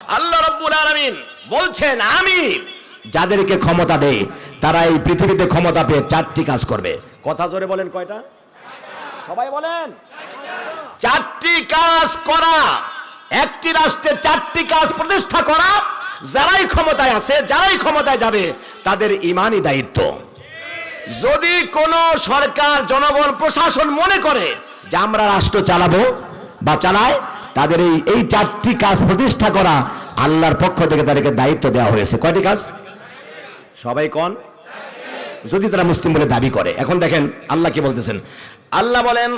আল্লাহ রব্বুল আলামিন বলছেন আমি যাদেরকে ক্ষমতা দেয় তারা এই পৃথিবীতে ক্ষমতা পেয়ে চারটি কাজ করবে। কথা জোরে বলেন কয়টা? সবাই বলেন। চারটি কাজ করা একটি রাষ্ট্রের চারটি কাজ প্রতিষ্ঠা করা যারাই ক্ষমতায় আছে যারাই ক্ষমতায় যাবে তাদের ইমানই দায়িত্ব। যদি কোনো সরকার জনগণ প্রশাসন মনে করে যে আমরা রাষ্ট্র চালাবো বা চালায় তাদের এই এই চারটি কাজ প্রতিষ্ঠা করা আল্লাহর পক্ষ থেকে তাদেরকে দায়িত্ব দেওয়া হয়েছে। কয়টি কাজ? সবাই কন? যদি তারা মুসলিম বলে দাবি করে। এখন দেখেন আল্লাহ কি বলতেছেন? আল্লাহ বলেন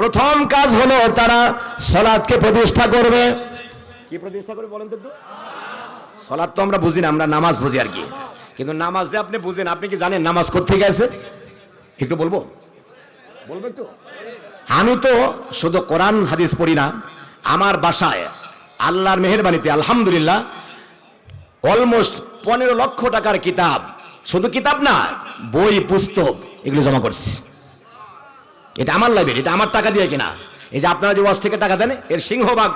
প্রথম কাজ হলো তারা সলাদকে প্রতিষ্ঠা করবে। কি প্রতিষ্ঠা করবে বলেন তো সলাদ তো আমরা বুঝি না, আমরা নামাজ বুঝি আর কি। কিন্তু নামাজ যে আপনি বুঝেন, আপনি কি জানেন নামাজ কোথেকে আছে একটু বলব? বলব একটু? আমি তো শুধু কোরআন, হাদিস পড়ি না, আমার বাসায় আল্লাহর মেহেরবানিতে, আলহামদুলিল্লাহ অলমোস্ট পনেরো লক্ষ টাকার কিতাব, শুধু কিতাব না, বই, পুস্তক, এগুলো জমা করছি। এটা আমার লাইব্রেরি এটা আমার টাকা দিয়ে কিনা। এই যে আপনারা যে ওয়াজ থেকে টাকা দেন, এর সিংহভাগ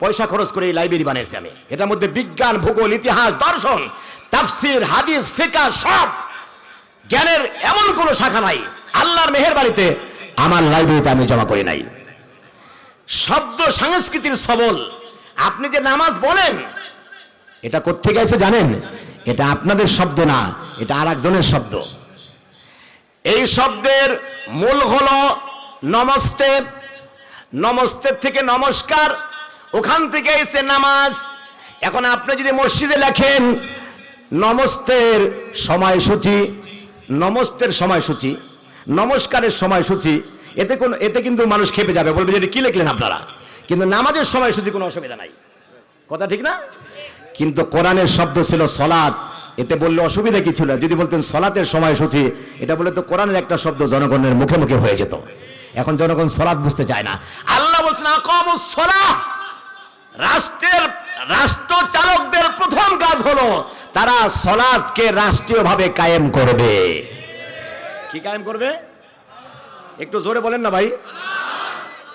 পয়সা খরচ করে এই লাইব্রেরি বানিয়েছি আমি। এটার মধ্যে বিজ্ঞান, ভূগোল, ইতিহাস, দর্শন, তাফসির, হাদিস, ফিকা, সব জ্ঞানের এমন কোনো শাখা নাই। আল্লাহর মেহের বাড়িতে আমার লাইব্রেরিতে আমি জমা করি নাই। শব্দ সংস্কৃতির সবল। আপনি যে নামাজ বলেন এটা কোথেকে আছে জানেন? এটা আপনাদের শব্দ না, এটা আর একজনের শব্দ। এই শব্দের মূল হল নমস্তে। নমস্তের থেকে নমস্কার, ওখান থেকে এসে নামাজ। এখন আপনি যদি মসজিদে লেখেন, নমস্তের সময়সূচি নমস্তের সময়সূচি, নমস্কারের সময়সূচি, এতে কোন, এতে কিন্তু মানুষ খেপে যাবে। বলবে যে কি লিখলেন আপনারা? কিন্তু নামাজের সময়সূচি কোনো অসুবিধা নাই। কথা ঠিক না? কিন্তু কোরআনের শব্দ ছিল সলাদ এতে বললে অসুবিধা কি ছিল? যদি বলতেন সলাতের সময়সূচি, এটা বলে তো কোরআনের একটা শব্দ জনগণের মুখে মুখে হয়ে যেত। এখন জনগণ সলাদ বুঝতে চায় না। আল্লাহ বলছেন রাষ্ট্রের রাষ্ট্র চালকদের প্রথম কাজ হলো তারা সলাৎকে রাষ্ট্রীয়ভাবে কায়েম করবে। কি কায়েম করবে? একটু জোরে বলেন না ভাই।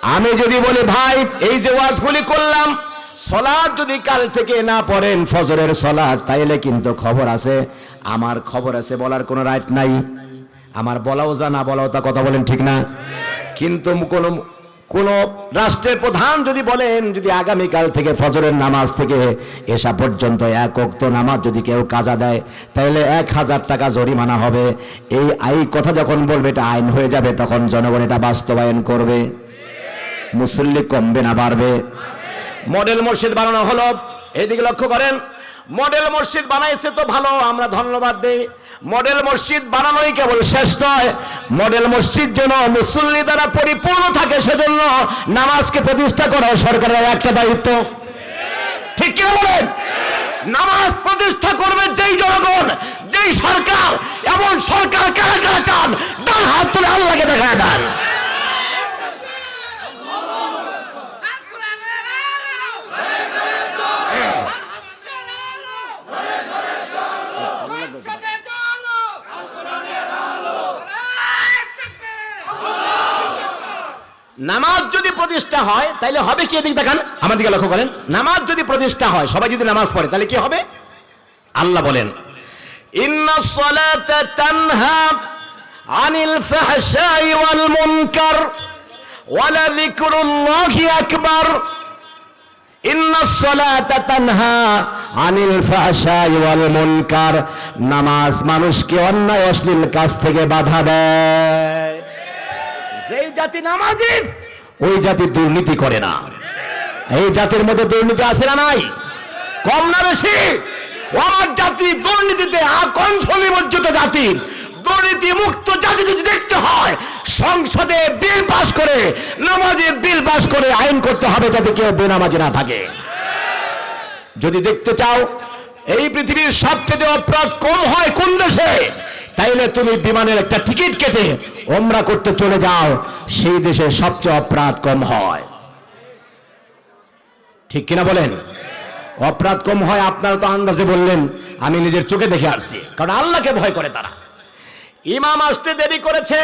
আমি যদি বলি, ভাই, এই যে ওয়াজগুলি করলাম, সলাদ যদি কাল থেকে না পড়েন, ফজরের সলাদ, তাইলে কিন্তু খবর আছে। আমার খবর আছে বলার কোনো রাইট নাই। আমার বলাও যা না বলাও তা কথা বলেন ঠিক না? কিন্তু কোন কোন রাষ্ট্রের প্রধান যদি বলেন, যদি আগামীকাল থেকে ফজরের নামাজ থেকে এসা পর্যন্ত এক অক্ত নামাজ যদি কেউ কাজা দেয়, তাহলে এক হাজার টাকা জরিমানা হবে। এই আই কথা যখন বলবে, এটা আইন হয়ে যাবে, তখন জনগণ এটা বাস্তবায়ন করবে। মুসল্লি কমবে না, বাড়বে। মডেল মসজিদ বানানো হলো। এইদিকে লক্ষ্য করেন, মডেল মসজিদ বানাইছে তো ভালো, আমরা ধন্যবাদ দেই। মডেল মসজিদ বানানোই কেবল শেষ নয় মডেল মসজিদ যেন মুসল্লি দ্বারা পরিপূর্ণ থাকে, সেজন্য নামাজকে প্রতিষ্ঠা করা সরকারের একটা দায়িত্ব। ঠিক কিনা বলেন? নামাজ প্রতিষ্ঠা করবে যেই জনগণ, যেই সরকার, এমন সরকার কারা কারা চান ডান হাত তুলে আল্লাহকে দেখা দেন নামাজ যদি প্রতিষ্ঠা হয় তাহলে হবে কি এদিকে দেখান? আমার দিকে লক্ষ্য করেন। নামাজ যদি প্রতিষ্ঠা হয়, সবাই যদি নামাজ পড়ে তাহলে কি হবে? আল্লাহ বলেন আনিল ওয়াল মুনকার ওয়ালা নামাজ মানুষকে অন্যায়, অশ্লীল কাজ থেকে বাধা দেয়। যেই জাতি নামাজি, ওই জাতি দুর্নীতি করে না। এই জাতির মধ্যে দুর্নীতি আছে না নাই? কম না বেশি? আমার জাতি দুর্নীতিতে আকণ্ঠ নিমজ্জিত জাতি। দুর্নীতি মুক্ত জাতি যদি দেখতে হয়, সংসদে বিল পাস করে, নামাজে বিল পাস করে আইন করতে হবে যাতে কেউ বেনামাজি না থাকে। যদি দেখতে চাও, এই পৃথিবীর সবচেয়ে অপরাধ কম হয় কোন দেশে? তাইলে তুমি বিমানের একটা টিকিট কেটে ওমরা করতে চলে যাও, সেই দেশে সবচেয়ে অপরাধ কম হয়। ঠিক কিনা বলেন? অপরাধ কম হয়, আপনারা তো আন্দাজে বললেন, আমি নিজের চোখে দেখে আসছি, কারণ আল্লাহকে ভয় করে তারা। ইমাম আসতে দেরি করেছে,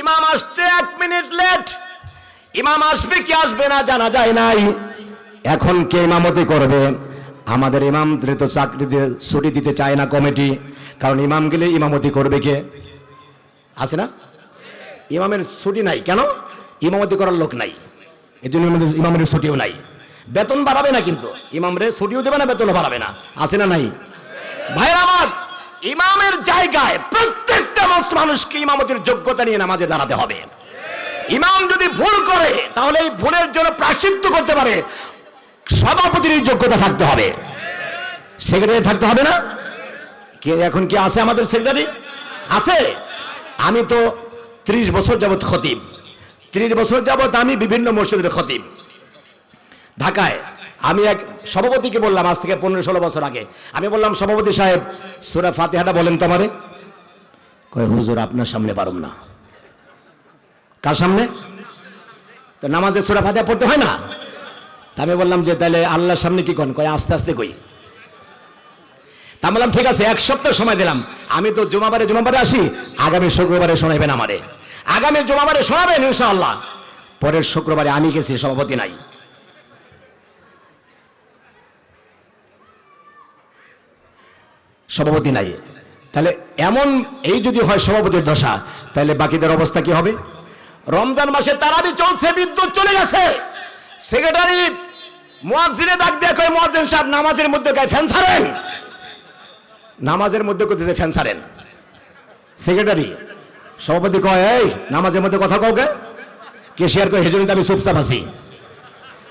ইমাম আসতে এক মিনিট লেট, ইমাম আসবে কি আসবে না জানা যায় নাই। এখন কে ইমামতি করবে? আমাদের ইমামদের তো চাকরিতে ছুটি দিতে চায় না কমিটি, কারণ ইমাম গেলে ইমামতি করবে কে? আছে না? ইমামের ছুটি নাই। কেন? ইমামতি করার লোক নাই। এই জন্য ইমামের- ছুটিও নাই। বেতন বাড়াবে না কিন্তু। ইমামরে ছুটিও দেবে না, বেতনও বাড়াবে না। আছে না নাই? ভাইয়ের আমার, ইমামের জায়গায় প্রত্যেকটা মানুষ- মানুষকে ইমামতির যোগ্যতা নিয়ে নামাজে দাঁড়াতে হবে। ইমাম যদি ভুল করে, তাহলে এই ভুলের জন্য প্রাশ্চিত্য করতে পারে। সভাপতির যোগ্যতা থাকতে হবে। সেক্রেটারি থাকতে হবে না? কে এখন কি আছে আমাদের সেক্রেটারি? আছে? আমি তো ত্রিশ বছর যাবৎ খতিব। ত্রিশ বছর যাবৎ আমি বিভিন্ন মসজিদের খতিব। ঢাকায় আমি এক সভাপতিকে বললাম, আজ থেকে পনেরো ষোলো বছর আগে। আমি বললাম, সভাপতি সাহেব, সুরা ফাতেহাটা বলেন তো আমারে। কয়, হুজুর, আপনার সামনে পারুম না। কার সামনে? তো নামাজের সুরা ফাতেহা পড়তে হয় না? আমি বললাম যে, তাহলে আল্লাহর সামনে কি কন? কয়, আস্তে আস্তে কই। তা বললাম, ঠিক আছে, এক সপ্তাহ সময় দিলাম। আমি তো জমাবারে জমাবারে আসি। আগামী শুক্রবারে শোনাবেন আমারে। আগামী জমাবারে শোনাবেন, ইনশাআল্লাহ। পরের শুক্রবারে আমি গেছি, সভাপতি নাই। সভাপতি নাই। তাহলে এমন, এই যদি হয় সভাপতির দশা, তাহলে বাকিদের অবস্থা কি হবে? রমজান মাসে তারাবি চলছে, বিদ্যুৎ চলে গেছে। সেক্রেটারি মুয়াজ্জিনে ডাক দিয়ে কয়, মুয়াজ্জিন সাহেব, নামাজের মধ্যে গায়ে ফ্যান ছাড়েন? নামাজের মধ্যে কোথায় ফ্যান ছাড়েন। সেক্রেটারি, সভাপতি কয়, এই, নামাজের মধ্যে কথা কাউকে কেশিয়ার কয় হেজরিতে আমি চুপচাপ আছি।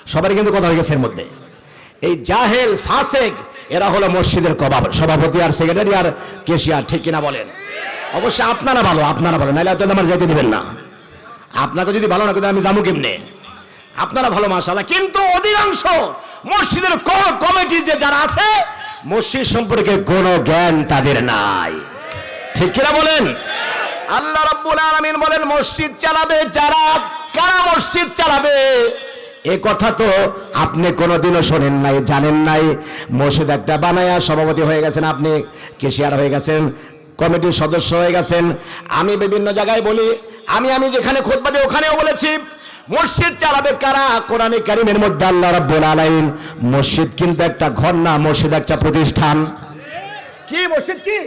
সবারই কিন্তু কথা হয়ে গেছে এর মধ্যে। এই জাহেল, ফাসেক, এরা হলো মসজিদের কবাব, সভাপতি আর সেক্রেটারি আর কেশিয়ার, ঠিক কিনা বলেন? অবশ্যই আপনারা ভালো আপনারা ভালো নাহলে হয়তো আমার যেতে দিবেন না। আপনাকে যদি ভালো না কিন্তু আমি জামু কেমনে? আপনারা ভালো মাসাল্লাহ কিন্তু অধিকাংশ মসজিদের কমিটি যে যারা আছে মসজিদ সম্পর্কে কোনো জ্ঞান তাদের নাই। ঠিক কিনা বলেন? আল্লাহ রাব্বুল আলামিন বলেন মসজিদ চালাবে যারা কারা মসজিদ চালাবে? এ কথা তো আপনি কোনোদিনও শোনেন নাই জানেন নাই। মসজিদ একটা বানায়া সভাপতি হয়ে গেছেন আপনি কেশিয়ার হয়ে গেছেন কমিটির সদস্য হয়ে গেছেন। আমি বিভিন্ন জায়গায় বলি আমি আমি যেখানে খোদবা দিই ওখানেও বলেছি মসজিদ চালাবে কারা? কোরআনে কারিমের মধ্যে আল্লাহ রাব্বুল আলামিন মসজিদ কিন্তু একটা ঘর না মসজিদ একটা প্রতিষ্ঠান। কি মসজিদ কি?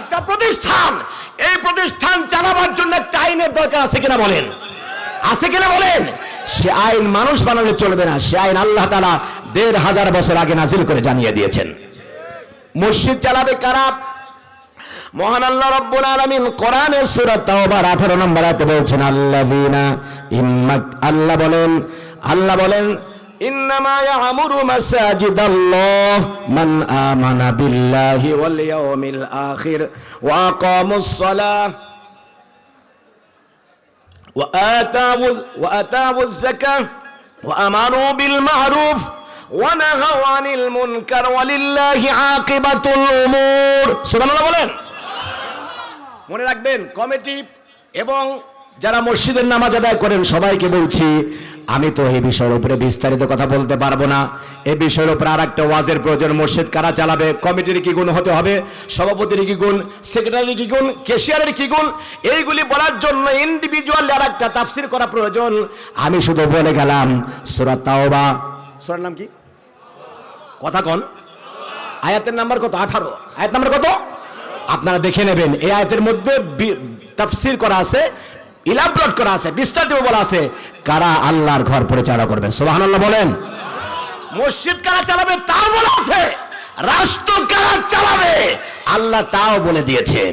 একটা প্রতিষ্ঠান। এই প্রতিষ্ঠান চালাবার জন্য একটা আইনের দরকার আছে কিনা বলেন? আছে কিনা বলেন? সে আইন মানুষ বানালে চলবে না। সে আইন আল্লাহ তালা দেড় হাজার বছর আগে নাজিল করে জানিয়ে দিয়েছেন। মসজিদ চালাবে কারা? মহান আল্লাহ রব্বুল আলামিন কোরআনের সূরা তাওবার 18 নম্বর আয়াতে বলছেন আল্লাযীনা ইম্মাক আল্লাহ বলেন আল্লাহ বলেন ইন্নামা ইয়ামুরু মাসাজিদাল্লাহ মান আমানা বিল্লাহি ওয়াল ইয়াউমিল আখির ওয়া আকামুস সালাহ وآتوا وآتوا الزكاة وأمروا بالمعروف ونهوا عن المنكر ولله عاقبة الأمور সুবহানাল্লাহ বলেন মনে রাখবেন, কমিটি এবং যারা মসজিদের নামাজ আদায় করেন সবাইকে বলছি, আমি তো এই বিষয়ের উপরে বিস্তারিত কথা বলতে পারব না। এই বিষয়ের উপরে আর একটা ওয়াজের প্রয়োজন, মসজিদ কারা চালাবে, কমিটির কি গুণ হতে হবে, সভাপতির কি গুণ, সেক্রেটারির কি গুণ, কেশিয়ারের কি গুণ, এইগুলি বলার জন্য ইন্ডিভিজুয়াল আর একটা তাফসির করা প্রয়োজন। আমি শুধু বলে গেলাম সুরাত তাওবা। সুরার নাম কি? কথা কন। আয়াতের নাম্বার কত? আঠারো। আয়াত নাম্বার কত? আপনারা দেখে নেবেন। এই আয়াতের মধ্যে তাফসির করা আছে ইলাবরেট করা আছে বিস্তারিত বলা আছে, কারা আল্লাহর ঘর পরিচালনা করবে? সুবহানাল্লাহ বলেন। মসজিদ কারা চালাবে, তাও বলা আছে। রাষ্ট্র কারা চালাবে, আল্লাহ তাও বলে দিয়েছেন।